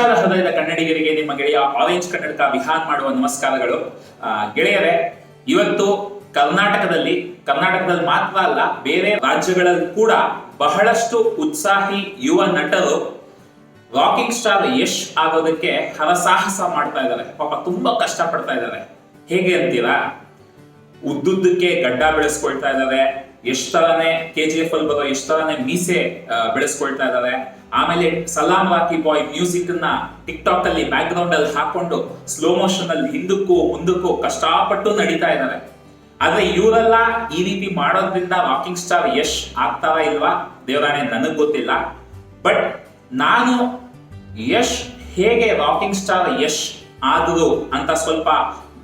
ವಿಶಾಲ ಹೃದಯದ ಕನ್ನಡಿಗರಿಗೆ ನಿಮ್ಮ ಗೆಳೆಯ ಆರೆಂಜ್ ಕನ್ನಡಕ ವಿಹಾನ್ ಮಾಡುವ ನಮಸ್ಕಾರಗಳು. ಗೆಳೆಯರೇ, ಇವತ್ತು ಕರ್ನಾಟಕದಲ್ಲಿ ಕರ್ನಾಟಕದಲ್ಲಿ ಮಾತ್ರ ಅಲ್ಲ, ಬೇರೆ ರಾಜ್ಯಗಳಲ್ಲಿ ಕೂಡ ಬಹಳಷ್ಟು ಉತ್ಸಾಹಿ ಯುವ ನಟರು ರಾಕಿಂಗ್ ಸ್ಟಾರ್ ಯಶ್ ಆಗೋದಕ್ಕೆ ಹರಸಾಹಸ ಮಾಡ್ತಾ ಇದ್ದಾರೆ. ಪಾಪ ತುಂಬಾ ಕಷ್ಟ ಪಡ್ತಾ ಇದ್ದಾರೆ. ಹೇಗೆ ಅಂತೀರಾ? ಉದ್ದುದ್ದಕ್ಕೆ ಗಡ್ಡ ಬೆಳೆಸ್ಕೊಳ್ತಾ ಇದ್ದಾರೆ ಎಷ್ಟ್ ಕೆ ಜಿ ಎಫ್ ಅಲ್ಲಿ ಬರೋ ಎಷ್ಟ್ ಮೀಸೆ ಬೆಳೆಸ್ಕೊಳ್ತಾ ಇದ್ದಾರೆ ಆಮೇಲೆ ಸಲಾಂ ರಾಕಿ ಬಾಯ್ ಮ್ಯೂಸಿಕ್ನ ಟಿಕ್ ಟಾಕ್ ಅಲ್ಲಿ ಬ್ಯಾಕ್ ಗ್ರೌಂಡ್ ಅಲ್ಲಿ ಹಾಕೊಂಡು ಸ್ಲೋ ಮೋಷನ್ ಅಲ್ಲಿ ಹಿಂದಕ್ಕೂ ಮುಂದಕ್ಕೂ ಕಷ್ಟಪಟ್ಟು ನಡೀತಾ ಇದ್ದಾರೆ ಆದ್ರೆ ಇವರೆಲ್ಲ ಈ ರೀತಿ ಮಾಡೋದ್ರಿಂದ ವಾಕಿಂಗ್ ಸ್ಟಾರ್ ಯಶ್ ಆಗ್ತಾರ ಇಲ್ವಾ? ದೇವರಾಣೆ, ನನಗ್ ಗೊತ್ತಿಲ್ಲ. ಬಟ್ ನಾನು ಯಶ್ ಹೇಗೆ ವಾಕಿಂಗ್ ಸ್ಟಾರ್ ಯಶ್ ಆದರು ಅಂತ ಸ್ವಲ್ಪ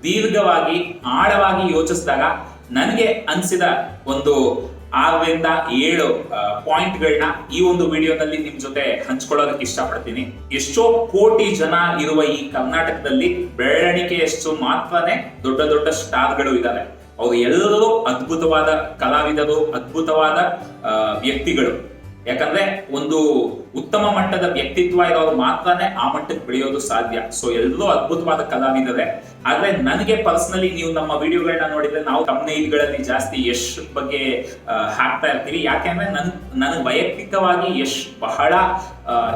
ದೀರ್ಘವಾಗಿ, ಆಳವಾಗಿ ಯೋಚಿಸಿದಾಗ ನನಗೆ ಅನಿಸಿದ ಒಂದು ಆರರಿಂದ ಏಳು ಪಾಯಿಂಟ್ಗಳನ್ನ ಈ ಒಂದು ವಿಡಿಯೋದಲ್ಲಿ ನಿಮ್ ಜೊತೆ ಹಂಚ್ಕೊಳ್ಳೋದಕ್ಕೆ ಇಷ್ಟಪಡ್ತೀನಿ. ಎಷ್ಟೋ ಕೋಟಿ ಜನ ಇರುವ ಈ ಕರ್ನಾಟಕದಲ್ಲಿ ಬೆರಳಿಕೆಯಷ್ಟು ಮಾತ್ರನೇ ದೊಡ್ಡ ದೊಡ್ಡ ಸ್ಟಾರ್ಗಳು ಇದ್ದಾರೆ ಅವರು ಎಲ್ಲರೂ ಅದ್ಭುತವಾದ ಕಲಾವಿದರು, ಅದ್ಭುತವಾದ ವ್ಯಕ್ತಿಗಳು. ಯಾಕಂದ್ರೆ ಒಂದು ಉತ್ತಮ ಮಟ್ಟದ ವ್ಯಕ್ತಿತ್ವ ಇರೋರು ಮಾತ್ರನೇ ಆ ಮಟ್ಟಕ್ಕೆ ಬೆಳೆಯೋದು ಸಾಧ್ಯ. ಸೊ ಎಲ್ಲೋ ಅದ್ಭುತವಾದ ಕಲಾವಿದರೆ. ಆದ್ರೆ ನನಗೆ ಪರ್ಸನಲಿ ನೀವು ನಮ್ಮ ವಿಡಿಯೋಗಳನ್ನ ನೋಡಿದ್ರೆ ನಾವು ಗಳಲ್ಲಿ ಜಾಸ್ತಿ ಯಶ್ ಬಗ್ಗೆ ಹಾಕ್ತಾ ಇರ್ತೀವಿ. ಯಾಕೆಂದ್ರೆ ನನ್, ನನಗೆ ವೈಯಕ್ತಿಕವಾಗಿ ಯಶ್ ಬಹಳ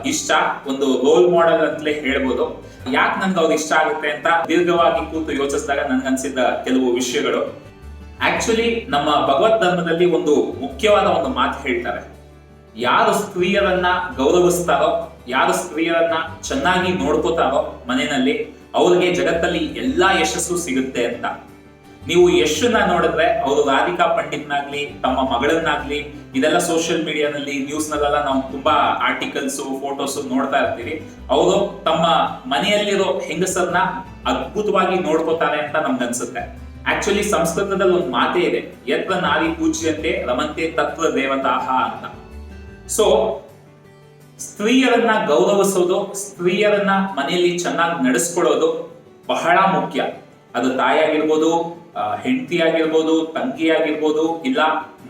ಇಷ್ಟ. ಒಂದು ರೋಲ್ ಮಾಡೆಲ್ ಅಂತಲೇ ಹೇಳ್ಬೋದು. ಯಾಕೆ ನನ್ಗೆ ಅವ್ರು ಇಷ್ಟ ಆಗುತ್ತೆ ಅಂತ ದೀರ್ಘವಾಗಿ ಕೂತು ಯೋಚಿಸಿದಾಗ ನನ್ಗನ್ಸಿದ್ದ ಕೆಲವು ವಿಷಯಗಳು. ಆಕ್ಚುಲಿ ನಮ್ಮ ಭಗವತ್ ಧರ್ಮದಲ್ಲಿ ಒಂದು ಮುಖ್ಯವಾದ ಒಂದು ಮಾತು ಹೇಳ್ತಾರೆ. ಯಾರು ಸ್ತ್ರೀಯರನ್ನ ಗೌರವಿಸ್ತಾರೋ, ಯಾರು ಸ್ತ್ರೀಯರನ್ನ ಚೆನ್ನಾಗಿ ನೋಡ್ಕೋತಾರೋ ಮನೆಯಲ್ಲಿ, ಅವ್ರಿಗೆ ಜಗತ್ತಲ್ಲಿ ಎಲ್ಲಾ ಯಶಸ್ಸು ಸಿಗುತ್ತೆ ಅಂತ. ನೀವು ಯಶನ್ನ ನೋಡಿದ್ರೆ ಅವರು ರಾಧಿಕಾ ಪಂಡಿತ್ನಾಗ್ಲಿ, ತಮ್ಮ ಮಗಳನ್ನಾಗ್ಲಿ, ಇದೆಲ್ಲ ಸೋಷಿಯಲ್ ಮೀಡಿಯಾದಲ್ಲಿ ನ್ಯೂಸ್ ನಲ್ಲೆಲ್ಲ ನಾವು ತುಂಬಾ ಆರ್ಟಿಕಲ್ಸ್ ಫೋಟೋಸ್ ನೋಡ್ತಾ ಇರ್ತೀವಿ. ಅವರು ತಮ್ಮ ಮನೆಯಲ್ಲಿರೋ ಹೆಂಗಸರನ್ನ ಅದ್ಭುತವಾಗಿ ನೋಡ್ಕೋತಾರೆ ಅಂತ ನಮ್ಗನ್ಸುತ್ತೆ ಆಕ್ಚುಲಿ ಸಂಸ್ಕೃತದಲ್ಲಿ ಒಂದು ಮಾತೇ ಇದೆ ಯತ್ವ ನಾರಿ ಪೂಜ್ಯಂತೆ ರಮಂತೆ ತತ್ವ ದೇವತಾಹ ಅಂತ. ಸೊ ಸ್ತ್ರೀಯರನ್ನ ಗೌರವಿಸೋದು, ಸ್ತ್ರೀಯರನ್ನ ಮನೆಯಲ್ಲಿ ಚೆನ್ನಾಗಿ ನಡೆಸ್ಕೊಳ್ಳೋದು ಬಹಳ ಮುಖ್ಯ. ಅದು ತಾಯಿಯಾಗಿರ್ಬೋದು ಆಗಿರ್ಬೋದು ಹೆಂಡತಿ ಆಗಿರ್ಬೋದು ತಂಗಿ ಆಗಿರ್ಬೋದು ಇಲ್ಲ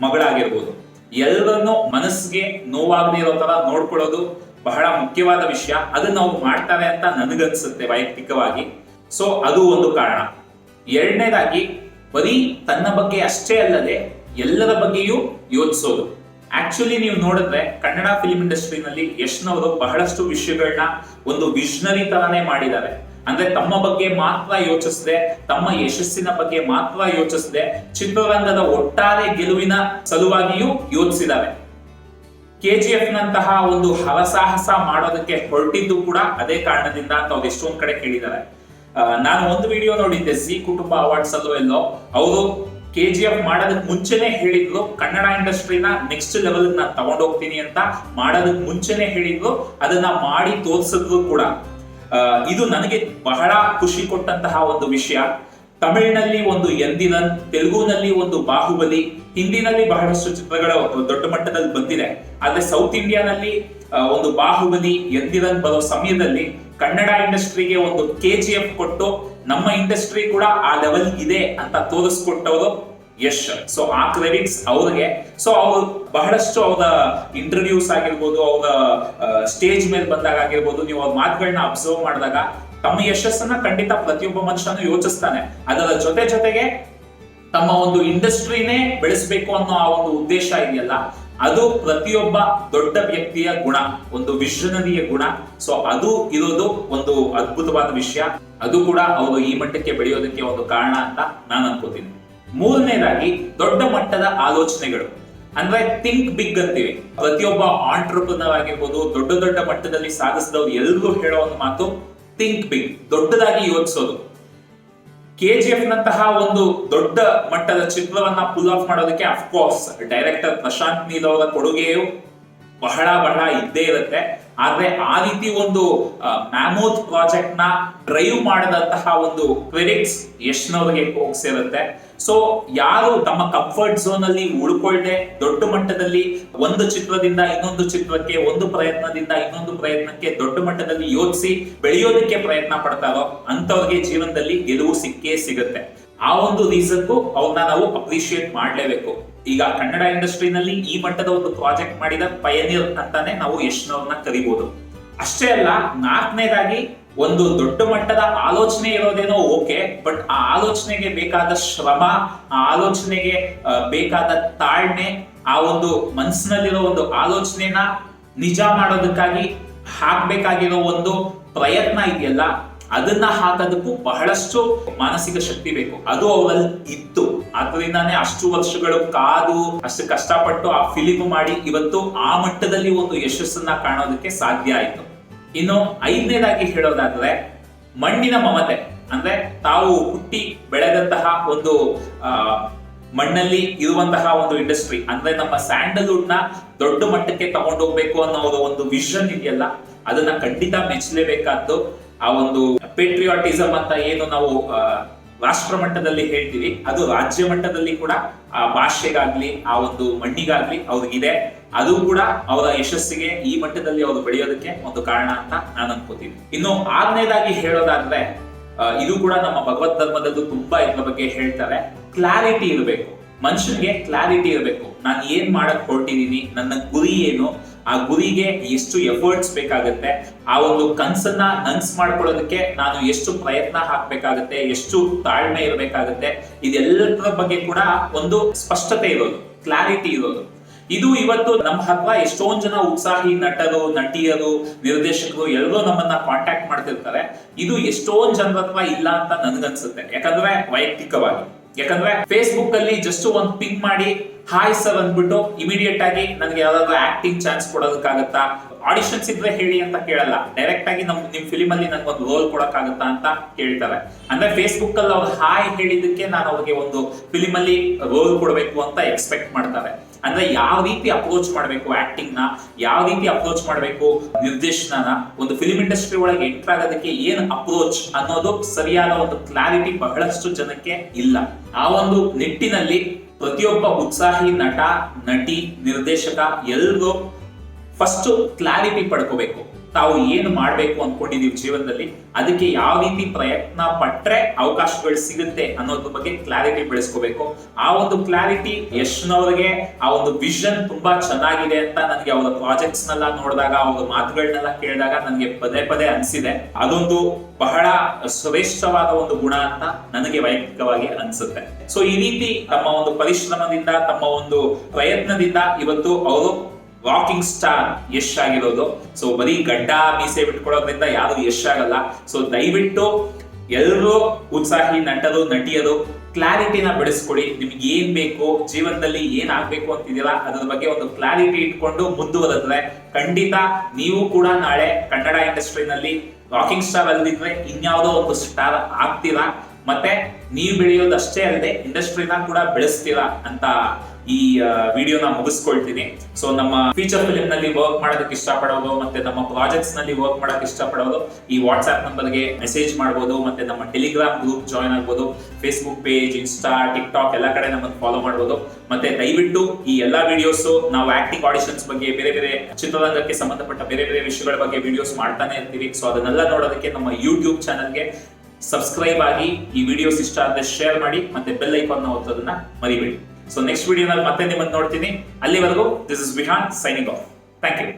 ಮಗಳಾಗಿರ್ಬೋದು. ಎಲ್ಲರನ್ನೂ ಮನಸ್ಸಿಗೆ ನೋವಾಗದೇ ಇರೋ ತರ ನೋಡ್ಕೊಳ್ಳೋದು ಬಹಳ ಮುಖ್ಯವಾದ ವಿಷಯ. ಅದನ್ನ ಅವ್ರು ಮಾಡ್ತಾರೆ ಅಂತ ನನಗನ್ಸುತ್ತೆ ವೈಯಕ್ತಿಕವಾಗಿ. ಸೊ ಅದು ಒಂದು ಕಾರಣ. ಎರಡನೇದಾಗಿ, ಬರೀ ತನ್ನ ಬಗ್ಗೆ ಅಷ್ಟೇ ಅಲ್ಲದೆ ಎಲ್ಲರ ಬಗ್ಗೆಯೂ ಯೋಚಿಸೋದು. ಆಕ್ಚುಲಿ ನೀವು ನೋಡಿದ್ರೆ ಕನ್ನಡ ಫಿಲ್ಮ್ ಇಂಡಸ್ಟ್ರಿನಲ್ಲಿ ಯಶ್ನವರು ಬಹಳಷ್ಟು ವಿಷಯಗಳನ್ನ ಒಂದು ವಿಷನರಿ ತರನೇ ಮಾಡಿದ್ದಾರೆ. ಅಂದ್ರೆ ತಮ್ಮ ಬಗ್ಗೆ ಮಾತ್ರ ಯೋಚಿಸದೆ, ತಮ್ಮ ಯಶಸ್ಸಿನ ಬಗ್ಗೆ ಮಾತ್ರ ಯೋಚಿಸದೆ, ಚಿತ್ರರಂಗದ ಒಟ್ಟಾರೆ ಗೆಲುವಿನ ಸಲುವಾಗಿಯೂ ಯೋಚಿಸಿದ್ದಾರೆ. ಕೆಜಿಎಫ್ ನಂತಹ ಒಂದು ಹರಸಾಹಸ ಮಾಡೋದಕ್ಕೆ ಹೊರಟಿದ್ದು ಕೂಡ ಅದೇ ಕಾರಣದಿಂದ ಅಂತ ಅವ್ರು ಎಷ್ಟೊಂದ್ ಕಡೆ ಕೇಳಿದ್ದಾರೆ. ನಾನು ಒಂದು ವಿಡಿಯೋ ನೋಡಿದ್ದೆ ಸಿ ಕುಟುಂಬ ಅವಾರ್ಡ್ಸ್ ಅಲ್ಲೋ ಎಲ್ಲೋ. ಅವರು ಕೆ ಜಿ ಎಫ್ ಮಾಡೋದಕ್ಕೆ ಮುಂಚೆನೆ ಹೇಳಿದ್ರು ಕನ್ನಡ ಇಂಡಸ್ಟ್ರಿನ ನೆಕ್ಸ್ಟ್ ಲೆವೆಲ್ ನಾನು ತಗೊಂಡೋಗ್ತೀನಿ ಅಂತ ಮಾಡೋದಕ್ಕೆ ಮುಂಚೆನೆ ಹೇಳಿದ್ರು ಅದನ್ನ ಮಾಡಿ ತೋರಿಸಿದ್ಲು ಕೂಡ. ಇದು ನನಗೆ ಬಹಳ ಖುಷಿ ಕೊಟ್ಟಂತಹ ಒಂದು ವಿಷಯ. ತಮಿಳಿನಲ್ಲಿ ಒಂದು ಎಂದಿರನ್ ತೆಲುಗುನಲ್ಲಿ ಒಂದು ಬಾಹುಬಲಿ, ಹಿಂದಿನಲ್ಲಿ ಬಹಳಷ್ಟು ಚಿತ್ರಗಳು ದೊಡ್ಡ ಮಟ್ಟದಲ್ಲಿ ಬಂದಿದೆ. ಆದ್ರೆ ಸೌತ್ ಇಂಡಿಯಾನಲ್ಲಿ ಒಂದು ಬಾಹುಬಲಿ ಎಂದಿರನ್ ಬರೋ ಸಮಯದಲ್ಲಿ ಕನ್ನಡ ಇಂಡಸ್ಟ್ರಿಗೆ ಒಂದು ಕೆ ಜಿ ಎಫ್ ಕೊಟ್ಟು ನಮ್ಮ ಇಂಡಸ್ಟ್ರಿ ಕೂಡ ಆ ಲೆವೆಲ್ ಇದೆ ಅಂತ ತೋರಿಸ್ಕೊಟ್ಟವರು ಯಶ್. ಸೊ ಆ ಕ್ರೆಡಿಟ್ಸ್ ಅವ್ರಿಗೆ. ಸೊ ಅವ್ರು ಬಹಳಷ್ಟು ಅವರ ಇಂಟರ್ವ್ಯೂಸ್ ಆಗಿರ್ಬೋದು, ಅವರ ಸ್ಟೇಜ್ ಮೇಲೆ ಬಂದಾಗ ಆಗಿರ್ಬೋದು, ನೀವು ಅವ್ರ ಮಾತುಗಳನ್ನ ಅಬ್ಸರ್ವ್ ಮಾಡಿದಾಗ ತಮ್ಮ ಯಶಸ್ಸನ್ನ ಖಂಡಿತ ಪ್ರತಿಯೊಬ್ಬ ಮನುಷ್ಯನೂ ಯೋಚಿಸ್ತಾನೆ. ಅದರ ಜೊತೆ ಜೊತೆಗೆ ತಮ್ಮ ಒಂದು ಇಂಡಸ್ಟ್ರಿನೇ ಬೆಳೆಸಬೇಕು ಅನ್ನೋ ಆ ಒಂದು ಉದ್ದೇಶ ಇದೆಯಲ್ಲ. ಅದು ಪ್ರತಿಯೊಬ್ಬ ದೊಡ್ಡ ವ್ಯಕ್ತಿಯ ಗುಣ, ಒಂದು ವಿಶ್ವನದಿಯ ಗುಣ. ಸೊ ಅದು ಇರೋದು ಒಂದು ಅದ್ಭುತವಾದ ವಿಷಯ. ಅದು ಕೂಡ ಅವರು ಈ ಮಟ್ಟಕ್ಕೆ ಬೆಳೆಯೋದಕ್ಕೆ ಒಂದು ಕಾರಣ ಅಂತ ನಾನು ಅನ್ಕೋತೀನಿ. ಮೂರನೇದಾಗಿ, ದೊಡ್ಡ ಮಟ್ಟದ ಆಲೋಚನೆಗಳು. ಅಂದ್ರೆ ಥಿಂಕ್ ಬಿಗ್ ಅಂತೀವಿ. ಪ್ರತಿಯೊಬ್ಬ ಆಂಟ್ರಪ್ರನರ್ ಆಗಿರ್ಬೋದು, ದೊಡ್ಡ ದೊಡ್ಡ ಮಟ್ಟದಲ್ಲಿ ಸಾಧಿಸಿದವರು ಎಲ್ರಿಗೂ ಹೇಳೋ ಒಂದು ಮಾತು ಥಿಂಕ್ ಬಿಗ್ ದೊಡ್ಡದಾಗಿ ಯೋಚಿಸೋದು. ಕೆಜಿಎಫ್ ನಂತಹ ಒಂದು ದೊಡ್ಡ ಮಟ್ಟದ ಚಿತ್ರವನ್ನ ಪುಲ್ ಆಫ್ ಮಾಡೋದಕ್ಕೆ of course director Prashanth Neel ಅವರ ಕೊಡುಗೆಯು ಬಹಳ ಬಹಳ ಇದ್ದೇ ಇರುತ್ತೆ. ಆದ್ರೆ ಆ ರೀತಿ ಒಂದು ಮ್ಯಾಮೋತ್ ಪ್ರಾಜೆಕ್ಟ್ನ ಡ್ರೈವ್ ಮಾಡದಂತಹ ಒಂದು ಕ್ರೆಡಿಟ್ಸ್ ಯಶ್ನವರಿಗೆ ಹೋಗಿ ಸೇರುತ್ತೆ ಸೊ ಯಾರು ತಮ್ಮ ಕಂಫರ್ಟ್ ಝೋನ್ ಅಲ್ಲಿ ಉಳ್ಕೊಳ್ದೆ ದೊಡ್ಡ ಮಟ್ಟದಲ್ಲಿ ಒಂದು ಚಿತ್ರದಿಂದ ಇನ್ನೊಂದು ಚಿತ್ರಕ್ಕೆ, ಒಂದು ಪ್ರಯತ್ನದಿಂದ ಇನ್ನೊಂದು ಪ್ರಯತ್ನಕ್ಕೆ ದೊಡ್ಡ ಮಟ್ಟದಲ್ಲಿ ಯೋಚಿಸಿ ಬೆಳೆಯೋದಕ್ಕೆ ಪ್ರಯತ್ನ ಪಡ್ತಾರೋ ಅಂತವ್ರಿಗೆ ಜೀವನದಲ್ಲಿ ಗೆಲುವು ಸಿಕ್ಕೇ ಸಿಗುತ್ತೆ. ಆ ಒಂದು ರೀಸನ್ಗೂ ಅವ್ರನ್ನ ನಾವು ಅಪ್ರಿಶಿಯೇಟ್ ಮಾಡ್ಲೇಬೇಕು. ಈಗ ಕನ್ನಡ ಇಂಡಸ್ಟ್ರಿನಲ್ಲಿ ಈ ಮಟ್ಟದ ಒಂದು ಪ್ರಾಜೆಕ್ಟ್ ಮಾಡಿದ ಪಯನಿಯರ್ ಅಂತಾನೆ ನಾವು ಯಶ್ನವ್ರನ್ನ ಕರಿಬಹುದು ಅಷ್ಟೇ ಅಲ್ಲ, ನಾಲ್ಕನೇದಾಗಿ ಒಂದು ದೊಡ್ಡ ಮಟ್ಟದ ಆಲೋಚನೆ ಇರೋದೇನೋ ಓಕೆ, ಬಟ್ ಆ ಆಲೋಚನೆಗೆ ಬೇಕಾದ ಶ್ರಮ, ಆ ಆಲೋಚನೆಗೆ ಬೇಕಾದ ತಾಳ್ಮೆ, ಆ ಒಂದು ಮನಸ್ಸಿನಲ್ಲಿರೋ ಒಂದು ಆಲೋಚನೆನ ನಿಜ ಮಾಡೋದಕ್ಕಾಗಿ ಹಾಕ್ಬೇಕಾಗಿರೋ ಒಂದು ಪ್ರಯತ್ನ ಇದೆಯಲ್ಲ, ಅದನ್ನ ಹಾಕೋದಕ್ಕೂ ಬಹಳಷ್ಟು ಮಾನಸಿಕ ಶಕ್ತಿ ಬೇಕು. ಅದು ಅವರಲ್ಲಿ ಇತ್ತು. ಅದರಿಂದಾನೇ ಅಷ್ಟು ವರ್ಷಗಳು ಕಾದು, ಅಷ್ಟು ಕಷ್ಟಪಟ್ಟು ಆ ಫಿಲಿಮ್ ಮಾಡಿ ಇವತ್ತು ಆ ಮಟ್ಟದಲ್ಲಿ ಒಂದು ಯಶಸ್ಸನ್ನ ಕಾಣೋದಕ್ಕೆ ಸಾಧ್ಯ ಆಯ್ತು. ಇನ್ನು ಐದನೇದಾಗಿ ಹೇಳೋದಾದ್ರೆ ಮಣ್ಣಿನ ಮಮತೆ, ಅಂದ್ರೆ ತಾವು ಹುಟ್ಟಿ ಬೆಳೆದಂತಹ ಒಂದು ಮಣ್ಣಲ್ಲಿ ಇರುವಂತಹ ಒಂದು ಇಂಡಸ್ಟ್ರಿ ಅಂದ್ರೆ ನಮ್ಮ ಸ್ಯಾಂಡಲ್ವುಡ್ನ ದೊಡ್ಡ ಮಟ್ಟಕ್ಕೆ ತಗೊಂಡೋಗ್ಬೇಕು ಅನ್ನೋ ಒಂದು ವಿಷನ್ ಇದೆಯಲ್ಲ, ಅದನ್ನ ಖಂಡಿತ ಮೆಚ್ಚಲೇಬೇಕಾದ್ದು ಆ ಒಂದು ಪೇಟ್ರಿಯಾಟಿಸಮ್ ಅಂತ ಏನು ನಾವು ರಾಷ್ಟ್ರ ಮಟ್ಟದಲ್ಲಿ ಹೇಳ್ತೀವಿ. ಅದು ರಾಜ್ಯ ಮಟ್ಟದಲ್ಲಿ ಕೂಡ ಆ ಭಾಷೆಗಾಗ್ಲಿ, ಆ ಒಂದು ಮಣ್ಣಿಗಾಗ್ಲಿ ಅವ್ರಿಗಿದೆ ಅದು ಕೂಡ ಅವರ ಯಶಸ್ಸಿಗೆ ಈ ಮಟ್ಟದಲ್ಲಿ ಅವರು ಬೆಳೆಯೋದಕ್ಕೆ ಒಂದು ಕಾರಣ ಅಂತ ನಾನು ಅನ್ಕೋತೀನಿ. ಇನ್ನು ಆರನೇದಾಗಿ ಹೇಳೋದಾದ್ರೆ ಇದು ಕೂಡ ನಮ್ಮ ಭಗವತ್ ಧರ್ಮದಲ್ಲೂ ತುಂಬಾ ಇದ್ರ ಬಗ್ಗೆ ಹೇಳ್ತಾರೆ ಕ್ಲಾರಿಟಿ ಇರಬೇಕು. ಮನುಷ್ಯನಿಗೆ ಕ್ಲಾರಿಟಿ ಇರಬೇಕು. ನಾನು ಏನ್ ಮಾಡಕ್ ಹೊರಟಿದ್ದೀನಿ ನನ್ನ ಗುರಿ ಏನು ಆ ಗುರಿಗೆ ಎಷ್ಟು ಎಫರ್ಟ್ಸ್ ಬೇಕಾಗುತ್ತೆ, ಆ ಒಂದು ಕನ್ಸನ್ನ ನನ್ಸ್ ಮಾಡ್ಕೊಳ್ಳೋದಕ್ಕೆ ನಾನು ಎಷ್ಟು ಪ್ರಯತ್ನ ಹಾಕ್ಬೇಕಾಗತ್ತೆ, ಎಷ್ಟು ತಾಳ್ಮೆ ಇರಬೇಕಾಗತ್ತೆ, ಇದೆಲ್ಲದರ ಬಗ್ಗೆ ಕೂಡ ಒಂದು ಸ್ಪಷ್ಟತೆ ಇರೋದು ಕ್ಲಾರಿಟಿ ಇರೋದು. ಇದು ಇವತ್ತು ನಮ್ಮ ಹತ್ರ ಎಷ್ಟೊಂದ್ ಜನ ಉತ್ಸಾಹಿ ನಟರು, ನಟಿಯರು, ನಿರ್ದೇಶಕರು ಎಲ್ಲರೂ ನಮ್ಮನ್ನ ಕಾಂಟ್ಯಾಕ್ಟ್ ಮಾಡ್ತಿರ್ತಾರೆ. ಇದು ಎಷ್ಟೊಂದ್ ಜನರ ಹತ್ರ ಇಲ್ಲ ಅಂತ ನನ್ಗನ್ಸುತ್ತೆ. ಯಾಕಂದ್ರೆ ವೈಯಕ್ತಿಕವಾಗಿ. ಯಾಕಂದ್ರೆ ಫೇಸ್ಬುಕ್ ಅಲ್ಲಿ ಜಸ್ಟ್ ಒಂದು ಪಿಂಗ್ ಮಾಡಿ ಹಾಯ್ ಸರ್ ಅಂದ್ಬಿಟ್ಟು ಇಮಿಡಿಯೇಟ್ ಆಗಿ ನನಗೆ ಯಾವ್ದಾದ್ರು ಆಕ್ಟಿಂಗ್ ಚಾನ್ಸ್ ಕೊಡೋದಕ್ಕಾಗತ್ತಾ? ಆಡಿಷನ್ಸ್ ಇದ್ರೆ ಹೇಳಿ ಅಂತ ಕೇಳಲ್ಲ. ಡೈರೆಕ್ಟ್ ಆಗಿ ನಮ್, ನಿಮ್ ಫಿಲಿಮ್ ಅಲ್ಲಿ ಒಂದು ರೋಲ್ ಕೊಡಕ್ಕಾಗತ್ತಾ ಅಂತ ಕೇಳ್ತಾರೆ. ಅಂದ್ರೆ ಫೇಸ್ಬುಕ್ ಅಲ್ಲಿ ಅವ್ರು ಹಾಯ್ ಹೇಳಿದಕ್ಕೆ ನಾನು ಅವ್ರಿಗೆ ಒಂದು ಫಿಲಿಮ್ ಅಲ್ಲಿ ರೋಲ್ ಕೊಡಬೇಕು ಅಂತ ಎಕ್ಸ್ಪೆಕ್ಟ್ ಮಾಡ್ತಾರೆ. ಅಂದ್ರೆ ಯಾವ ರೀತಿ ಅಪ್ರೋಚ್ ಮಾಡಬೇಕು ಆಕ್ಟಿಂಗ್ನ? ಯಾವ ರೀತಿ ಅಪ್ರೋಚ್ ಮಾಡಬೇಕು ನಿರ್ದೇಶನನ ಒಂದು ಫಿಲಿಮ್ ಇಂಡಸ್ಟ್ರಿ ಒಳಗೆ ಎಂಟರ್ ಆಗೋದಕ್ಕೆ ಏನ್ ಅಪ್ರೋಚ್ ಅನ್ನೋದು ಸರಿಯಾದ ಒಂದು ಕ್ಲಾರಿಟಿ ಬಹಳಷ್ಟು ಜನಕ್ಕೆ ಇಲ್ಲ. ಆ ಒಂದು ನಿಟ್ಟಿನಲ್ಲಿ ಪ್ರತಿಯೊಬ್ಬ ಉತ್ಸಾಹಿ ನಟ ನಟಿ ನಿರ್ದೇಶಕ ಎಲ್ರಿಗೂ ಫಸ್ಟ್ ಕ್ಲಾರಿಟಿ ಪಡ್ಕೋಬೇಕು. ತಾವು ಏನು ಮಾಡಬೇಕು ಅನ್ಕೊಂಡಿದೀವಿ ಜೀವನದಲ್ಲಿ, ಅದಕ್ಕೆ ಯಾವ ರೀತಿ ಪ್ರಯತ್ನ ಪಟ್ರೆ ಅವಕಾಶಗಳು ಸಿಗುತ್ತೆ ಅನ್ನೋದ್ರ ಬಗ್ಗೆ ಕ್ಲಾರಿಟಿ ಬೆಳೆಸ್ಕೋಬೇಕು. ಆ ಒಂದು ಕ್ಲಾರಿಟಿ ಯಶ್ನವ್ರಿಗೆ, ಆ ಒಂದು ವಿಷನ್ ತುಂಬಾ ಚೆನ್ನಾಗಿದೆ ಅಂತ ನನಗೆ ಅವರ ಪ್ರಾಜೆಕ್ಟ್ಸ್ ನೆಲ್ಲ ನೋಡಿದಾಗ ಅವರ ಮಾತುಗಳನ್ನೆಲ್ಲ ಕೇಳಿದಾಗ ನನಗೆ ಪದೇ ಪದೇ ಅನ್ಸಿದೆ. ಅದೊಂದು ಬಹಳ ಶ್ರೇಷ್ಠವಾದ ಒಂದು ಗುಣ ಅಂತ ನನಗೆ ವೈಯಕ್ತಿಕವಾಗಿ ಅನ್ಸುತ್ತೆ. ಸೊ ಈ ರೀತಿ ತಮ್ಮ ಒಂದು ಪರಿಶ್ರಮದಿಂದ, ತಮ್ಮ ಒಂದು ಪ್ರಯತ್ನದಿಂದ ಇವತ್ತು ಅವರು ವಾಕಿಂಗ್ ಸ್ಟಾರ್ ಯಶ್ ಆಗಿರೋದು. ಸೊ ಬರೀ ಗಡ್ಡ ಮೀಸೆ ಬಿಟ್ಕೊಳ್ಳೋದ್ರಿಂದ ಯಾರು ಯಶ್ ಆಗಲ್ಲ. ಸೊ ದಯವಿಟ್ಟು ಎಲ್ಲರೂ ಉತ್ಸಾಹಿ ನಟರು, ನಟಿಯರು ಕ್ಲಾರಿಟಿನ ಬೆಳೆಸ್ಕೊಡಿ. ನಿಮ್ಗೆ ಏನ್ ಬೇಕು, ಜೀವನದಲ್ಲಿ ಏನ್ ಆಗ್ಬೇಕು ಅಂತಿದ್ದೀರಾ, ಅದ್ರ ಬಗ್ಗೆ ಒಂದು ಕ್ಲಾರಿಟಿ ಇಟ್ಕೊಂಡು ಮುಂದುವರೆದ್ರೆ ಖಂಡಿತ ನೀವು ಕೂಡ ನಾಳೆ ಕನ್ನಡ ಇಂಡಸ್ಟ್ರಿನಲ್ಲಿ ವಾಕಿಂಗ್ ಸ್ಟಾರ್ ಅಲ್ಲದಿದ್ರೆ ಇನ್ಯಾವುದೋ ಒಂದು ಸ್ಟಾರ್ ಆಗ್ತೀರಾ. ಮತ್ತೆ, ನೀವು ಬೆಳೆಯೋದಷ್ಟೇ ಅಲ್ಲದೆ ಇಂಡಸ್ಟ್ರಿನ ಕೂಡ ಬೆಳೆಸ್ತೀರಾ ಅಂತ ಈ ವಿಡಿಯೋನ ಮುಗಿಸ್ಕೊಳ್ತೀನಿ. ಸೊ ನಮ್ಮ ಫೀಚರ್ ಫಿಲಿಂ ನಲ್ಲಿ ವರ್ಕ್ ಮಾಡೋದಕ್ಕೆ ಇಷ್ಟಪಡೋದು ಮತ್ತೆ ನಮ್ಮ ಪ್ರಾಜೆಕ್ಟ್ಸ್ನಲ್ಲಿ ವರ್ಕ್ ಮಾಡೋಕೆ ಇಷ್ಟಪಡೋದು ಈ ವಾಟ್ಸ್ಆಪ್ ನಂಬರ್ಗೆ ಮೆಸೇಜ್ ಮಾಡಬಹುದು ಮತ್ತೆ ನಮ್ಮ ಟೆಲಿಗ್ರಾಮ್ ಗ್ರೂಪ್ ಜಾಯ್ನ್ ಆಗ್ಬೋದು Facebook page Insta TikTok ಎಲ್ಲ ಕಡೆ ನಮ್ಮನ್ನು ಫಾಲೋ ಮಾಡಬಹುದು ಮತ್ತೆ ದಯವಿಟ್ಟು ಈ ಎಲ್ಲಾ ವಿಡಿಯೋಸ್ ನಾವು ಆಕ್ಟಿಂಗ್ ಆಡಿಷನ್ಸ್ ಬಗ್ಗೆ ಬೇರೆ ಬೇರೆ ಚಿತ್ರರಂಗಕ್ಕೆ ಸಂಬಂಧಪಟ್ಟ ಬೇರೆ ಬೇರೆ ವಿಷಯಗಳ ಬಗ್ಗೆ ವಿಡಿಯೋಸ್ ಮಾಡ್ತಾನೆ ಇರ್ತೀವಿ. ಸೊ ಅದನ್ನೆಲ್ಲ ನೋಡೋದಕ್ಕೆ ನಮ್ಮ ಯೂಟ್ಯೂಬ್ ಚಾನಲ್ಗೆ ಸಬ್ಸ್ಕ್ರೈಬ್ ಆಗಿ ಈ ವಿಡಿಯೋಸ್ ಇಷ್ಟ ಆದ್ರೆ ಶೇರ್ ಮಾಡಿ, ಮತ್ತೆ ಬೆಲ್ ಐಕಾನ್ ಒತ್ತೋದನ್ನ ಮರಿಬೇಡಿ. ಸೊ ನೆಕ್ಸ್ಟ್ ವಿಡಿಯೋನಲ್ಲಿ ಮತ್ತೆ ನಿಮ್ಮನ್ನು ನೋಡ್ತೀನಿ. ಅಲ್ಲಿವರೆಗೂ this is Vihaan signing off thank you